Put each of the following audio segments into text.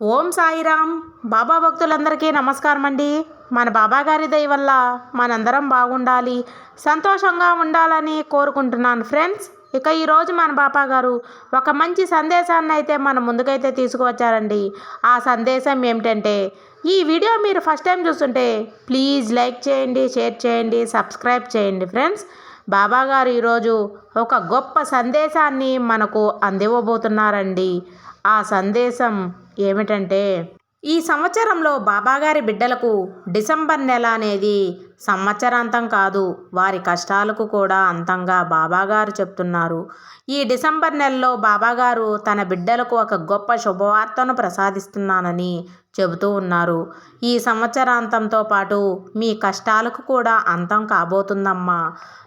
ఓం సాయిరామ్. బాబా భక్తులందరికీ నమస్కారం అండి మన బాబా గారి దయ వల్ల మనందరం బాగుండాలి సంతోషంగా ఉండాలని కోరుకుంటున్నాను ఫ్రెండ్స్. ఇక ఈరోజు మన బాపా గారు ఒక మంచి సందేశాన్ని అయితే మన ముందుకైతే తీసుకువచ్చారండి. ఆ సందేశం ఏమిటంటే ఈ వీడియో మీరు ఫస్ట్ టైం చూస్తుంటే ప్లీజ్ లైక్ చేయండి షేర్ చేయండి సబ్స్క్రైబ్ చేయండి ఫ్రెండ్స్. బాబా గారు ఈరోజు ఒక గొప్ప సందేశాన్ని మనకు అందివ్వబోతున్నారండి. ఆ సందేశం ఏమిటంటే ఈ సంవత్సరంలో బాబాగారి బిడ్డలకు డిసెంబర్ నెల అనేది సంవత్సరాంతం కాదు వారి కష్టాలకు కూడా అంతంగా బాబాగారు చెప్తున్నారు. ఈ డిసెంబర్ నెలలో బాబాగారు తన బిడ్డలకు ఒక గొప్ప శుభవార్తను ప్రసాదిస్తున్నానని చెబుతూ ఉన్నారు. ఈ సంవత్సరాంతంతో పాటు మీ కష్టాలకు కూడా అంతం కాబోతుందమ్మా.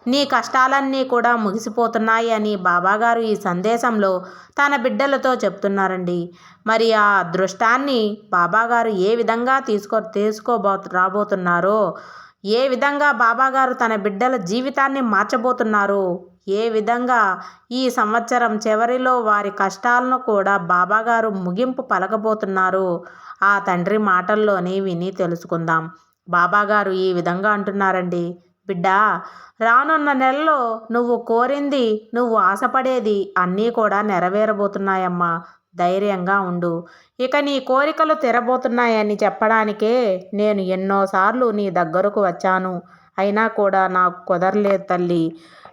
నీ కష్టాలన్నీ కూడా ముగిసిపోతున్నాయి అని బాబాగారు ఈ సందేశంలో తన బిడ్డలతో చెప్తున్నారండి. మరి ఆ అదృష్టాన్ని బాబాగారు ఏ విధంగా తీసుకో తీసుకోబో రాబోతున్నారో ఏ విధంగా బాబాగారు తన బిడ్డల జీవితాన్ని మార్చబోతున్నారు? ఏ విధంగా ఈ సంవత్సరం చివరిలో వారి కష్టాలను కూడా బాబాగారు ముగింపు పలకబోతున్నారు? ఆ తండ్రి మాటల్లోనే విని తెలుసుకుందాం. బాబాగారు ఈ విధంగా అంటున్నారండి. బిడ్డ రానున్న నెలలో నువ్వు కోరింది నువ్వు ఆశపడేది అన్నీ కూడా నెరవేరబోతున్నాయమ్మా. ధైర్యంగా ఉండు. ఇక నీ కోరికలు తెరబోతున్నాయని చెప్పడానికే నేను ఎన్నోసార్లు నీ దగ్గరకు వచ్చాను. అయినా కూడా నాకు కుదరలేదు తల్లి.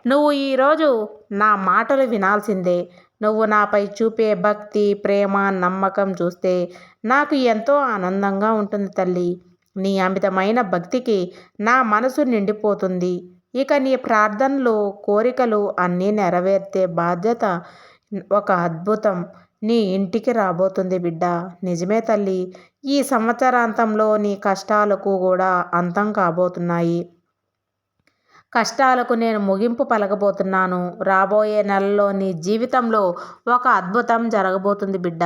నువ్వు ఈరోజు నా మాటలు వినాల్సిందే. నువ్వు నాపై చూపే భక్తి ప్రేమ నమ్మకం చూస్తే నాకు ఎంతో ఆనందంగా ఉంటుంది తల్లి. నీ అమితమైన భక్తికి నా మనసు నిండిపోతుంది. ఇక నీ ప్రార్థనలు కోరికలు అన్నీ నెరవేర్తే బాధ్యత ఒక అద్భుతం. నీ ఇంటికి రాబోతుంది బిడ్డ. నిజమే తల్లి. ఈ సంవత్సరాంతంలో నీ కష్టాలకు కూడా అంతం కాబోతున్నాయి. కష్టాలకు నేను ముగింపు పలకబోతున్నాను. రాబోయే నెలలో నీ జీవితంలో ఒక అద్భుతం జరగబోతుంది బిడ్డ.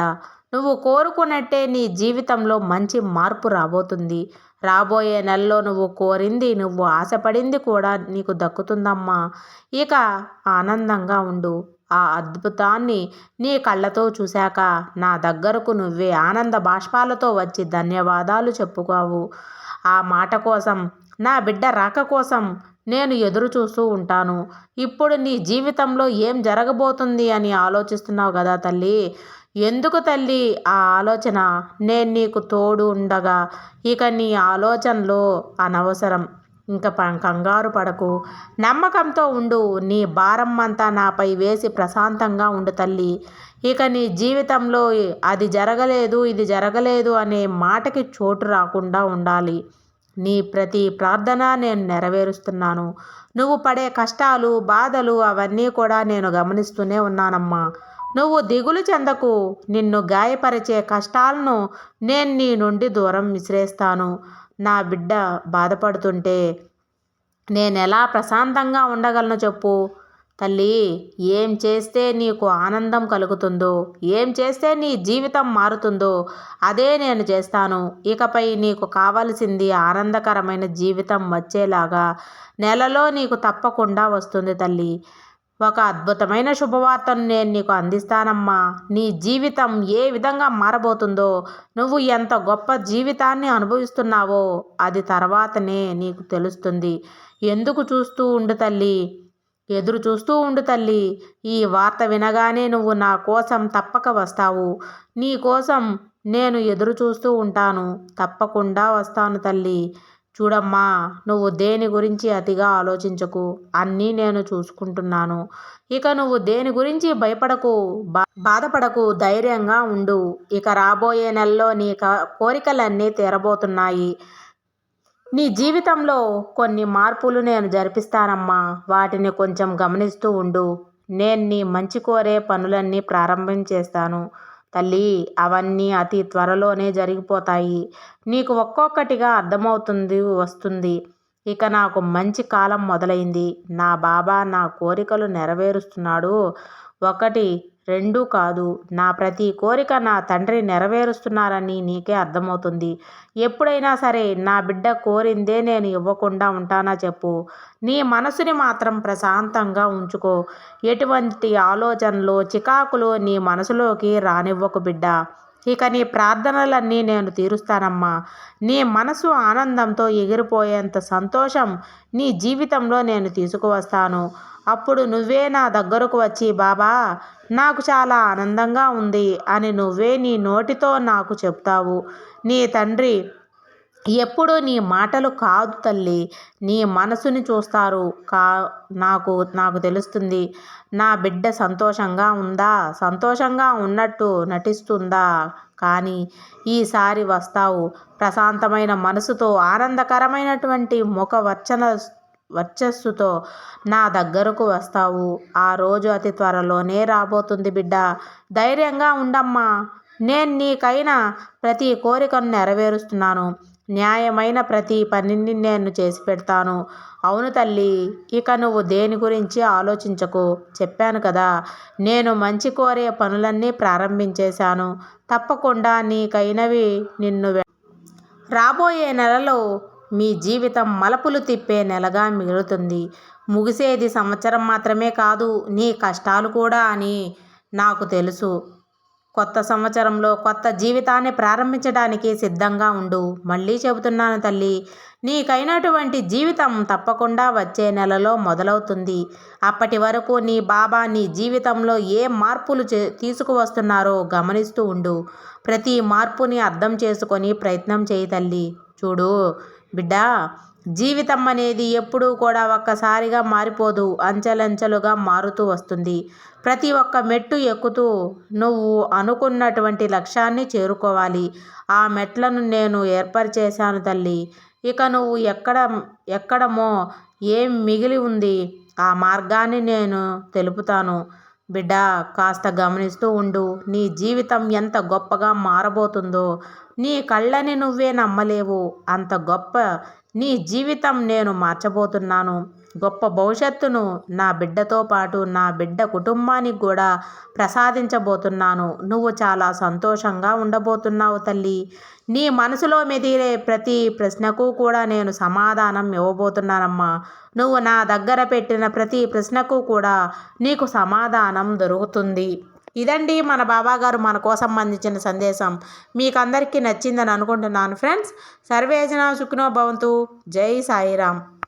నువ్వు కోరుకున్నట్టే నీ జీవితంలో మంచి మార్పు రాబోతుంది. రాబోయే నెలలో నువ్వు కోరింది నువ్వు ఆశపడింది కూడా నీకు దక్కుతుందమ్మా. ఇక ఆనందంగా ఉండు. ఆ అద్భుతాన్ని నీ కళ్ళతో చూశాక నా దగ్గరకు నువ్వే ఆనంద బాష్పాలతో వచ్చి ధన్యవాదాలు చెప్పుకోవు. ఆ మాట కోసం నా బిడ్డ రాక కోసం నేను ఎదురు చూస్తూ ఉంటాను. ఇప్పుడు నీ జీవితంలో ఏం జరగబోతుంది అని ఆలోచిస్తున్నావు కదా తల్లి? ఎందుకు తల్లి? ఆ ఆలోచన నేను నీకు తోడు ఉండగా ఇక నీ ఆలోచనలో అనవసరం. ఇంక కంగారు పడకు. నమ్మకంతో ఉండు. నీ భారం అంతా నాపై వేసి ప్రశాంతంగా ఉండు తల్లి. ఇక నీ జీవితంలో అది జరగలేదు ఇది జరగలేదు అనే మాటకి చోటు రాకుండా ఉండాలి. నీ ప్రతి ప్రార్థన నేను నెరవేరుస్తున్నాను. నువ్వు పడే కష్టాలు బాధలు అవన్నీ కూడా నేను గమనిస్తూనే ఉన్నానమ్మా. నువ్వు దిగులు చెందకు. నిన్ను గాయపరిచే కష్టాలను నేను నీ నుండి దూరం విసిరేస్తాను. నా బిడ్డ బాధపడుతుంటే నేను ఎలా ప్రశాంతంగా ఉండగలను చెప్పు. తల్లి ఏం చేస్తే నీకు ఆనందం కలుగుతుందో ఏం చేస్తే నీ జీవితం మారుతుందో అదే నేను చేస్తాను. ఇకపై నీకు కావలసింది ఆనందకరమైన జీవితం వచ్చేలాగా నెలలో నీకు తప్పకుండా వస్తుంది తల్లి. ఒక అద్భుతమైన శుభవార్తను నేను నీకు అందిస్తానమ్మా. నీ జీవితం ఏ విధంగా మారబోతుందో నువ్వు ఎంత గొప్ప జీవితాన్ని అనుభవిస్తున్నావో అది తర్వాతనే నీకు తెలుస్తుంది. ఎందుకు చూస్తూ ఉండు తల్లి? ఎదురు చూస్తూ ఉండు తల్లి. ఈ వార్త వినగానే నువ్వు నా కోసం తప్పక వస్తావు. నీ కోసం నేను ఎదురు చూస్తూ ఉంటాను. తప్పకుండా వస్తాను తల్లి. చూడమ్మా నువ్వు దేని గురించి అతిగా ఆలోచించకు? అన్నీ నేను చూసుకుంటున్నాను. ఇక నువ్వు దేని గురించి భయపడకు బా బాధపడకు ధైర్యంగా ఉండు. ఇక రాబోయే నెలలో నీ కోరికలన్నీ తీరబోతున్నాయి. నీ జీవితంలో కొన్ని మార్పులు నేను జరిపిస్తానమ్మా. వాటిని కొంచెం గమనిస్తూ ఉండు. నేను నీ మంచి కోరే పనులన్నీ ప్రారంభం చేస్తాను. తల్లి అవన్నీ అతి త్వరలోనే జరిగిపోతాయి. నీకు ఒక్కొక్కటిగా అర్థమవుతుంది వస్తుంది. ఇక నాకు మంచి కాలం మొదలైంది. నా బాబా నా కోరికలు నెరవేరుస్తున్నాడు. ఒకటి రెండూ కాదు. నా ప్రతి కోరిక నా తండ్రి నెరవేరుస్తున్నారని నీకే అర్థమవుతుంది. ఎప్పుడైనా సరే నా బిడ్డ కోరిందే నేను ఇవ్వకుండా ఉంటానా చెప్పు. నీ మనసుని మాత్రం ప్రశాంతంగా ఉంచుకో. ఎటువంటి ఆలోచనలు చికాకులు నీ మనసులోకి రానివ్వకు బిడ్డ. ఇక నీ ప్రార్థనలన్నీ నేను తీరుస్తానమ్మా. నీ మనసు ఆనందంతో ఎగిరిపోయేంత సంతోషం నీ జీవితంలో నేను తీసుకువస్తాను. అప్పుడు నువ్వే నా దగ్గరకు వచ్చి బాబా నాకు చాలా ఆనందంగా ఉంది అని నువ్వే నీ నోటితో నాకు చెప్తావు. నీ తండ్రి ఎప్పుడు నీ మాటలు కాదు తల్లి. నీ మనసుని చూస్తారు. కా నాకు నాకు తెలుస్తుంది. నా బిడ్డ సంతోషంగా ఉందా? సంతోషంగా ఉన్నట్టు నటిస్తుందా? కానీ ఈసారి వస్తావు. ప్రశాంతమైన మనసుతో ఆనందకరమైనటువంటి ముఖ వచ్చన వర్చస్సుతో నా దగ్గరకు వస్తావు. ఆ రోజు అతి త్వరలోనే రాబోతుంది బిడ్డ. ధైర్యంగా ఉండమ్మా. నేను నీకైనా ప్రతి కోరికను నెరవేరుస్తున్నాను. న్యాయమైన ప్రతి పనిని నేను చేసి పెడతాను. అవును తల్లి ఇక నువ్వు దేని గురించి ఆలోచించకు. చెప్పాను కదా నేను మంచి కోరే పనులన్నీ ప్రారంభించేశాను. తప్పకుండా నీకైనవి నిన్ను రాబోయే నెలలో మీ జీవితం మలుపులు తిప్పే నెలగా మిగులుతుంది. ముగిసేది సంవత్సరం మాత్రమే కాదు నీ కష్టాలు కూడా అని నాకు తెలుసు. కొత్త సంవత్సరంలో కొత్త జీవితాన్ని ప్రారంభించడానికి సిద్ధంగా ఉండు. మళ్ళీ చెబుతున్నాను తల్లి నీకైనటువంటి జీవితం తప్పకుండా వచ్చే నెలలో మొదలవుతుంది. అప్పటి వరకు నీ బాబా నీ జీవితంలో ఏ మార్పులు తీసుకువస్తున్నారో గమనిస్తూ ఉండు. ప్రతి మార్పుని అర్థం చేసుకొని ప్రయత్నం చేయి తల్లి. చూడు బిడ్డా జీవితం అనేది ఎప్పుడూ కూడా ఒక్కసారిగా మారిపోదు అంచెలంచెలుగా మారుతూ వస్తుంది. ప్రతి ఒక్క మెట్టు ఎక్కుతూ నువ్వు అనుకున్నటువంటి లక్ష్యాన్ని చేరుకోవాలి. ఆ మెట్లను నేను ఏర్పరిచేశాను తల్లి. ఇక నువ్వు ఎక్కడ ఎక్కడమో ఏం మిగిలి ఉంది ఆ మార్గాన్ని నేను తెలుపుతాను. బిడ్డ కాస్త గమనిస్తూ ఉండు. నీ జీవితం ఎంత గొప్పగా మారబోతుందో నీ కళ్ళని నువ్వే నమ్మలేవు. అంత గొప్ప నీ జీవితం నేను మార్చబోతున్నాను. గొప్ప భవిష్యత్తును నా బిడ్డతో పాటు నా బిడ్డ కుటుంబానికి కూడా ప్రసాదించబోతున్నాను. నువ్వు చాలా సంతోషంగా ఉండబోతున్నావు తల్లి. నీ మనసులో మెదిలే ప్రతి ప్రశ్నకు కూడా నేను సమాధానం ఇవ్వబోతున్నానమ్మా. నువ్వు నా దగ్గర పెట్టిన ప్రతి ప్రశ్నకు కూడా నీకు సమాధానం దొరుకుతుంది. ఇదండి మన బాబాగారు మన కోసం అందించిన సందేశం. మీకు అందరికీ నచ్చిందని అనుకుంటున్నాను ఫ్రెండ్స్. సర్వేజన సుఖినో భవంతు. జై సాయిరామ్.